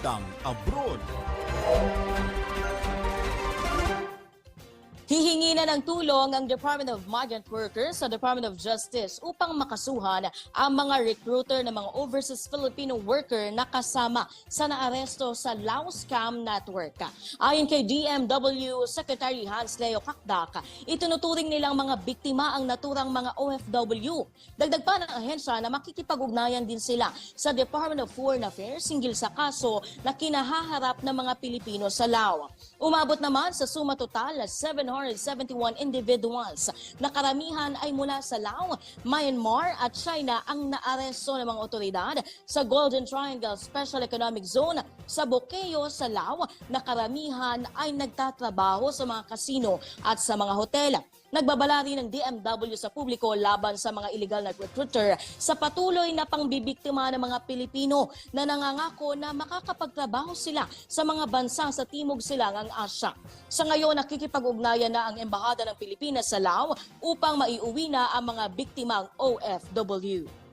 balitang abroad. Hihingi na ng tulong ang Department of Migrant Workers sa Department of Justice upang makasuhan ang mga recruiter ng mga overseas Filipino worker na kasama sa naaresto sa Lao Scam Network. Ayon kay DMW Secretary Hans Leo Kakdak, itinuturing nilang mga biktima ang naturang mga OFW. Dagdag pa ng ahensya na makikipag-ugnayan din sila sa Department of Foreign Affairs hinggil sa kaso na kinahaharap ng mga Pilipino sa Lao. Umabot naman sa suma total na 771 individuals na karamihan ay mula sa Laos, Myanmar at China ang naaresto ng mga otoridad sa Golden Triangle Special Economic Zone sa Bokeo sa Laos na karamihan ay nagtatrabaho sa mga kasino at sa mga hotel. Nagbabala rin ng DMW sa publiko laban sa mga illegal na recruiter sa patuloy na pangbibiktima ng mga Pilipino na nangangako na makakapagtrabaho sila sa mga bansa sa Timog Silangang Asya. Sa ngayon, nakikipag-ugnayan na ang Embahada ng Pilipinas sa Laos upang maiuwi na ang mga biktimang OFW.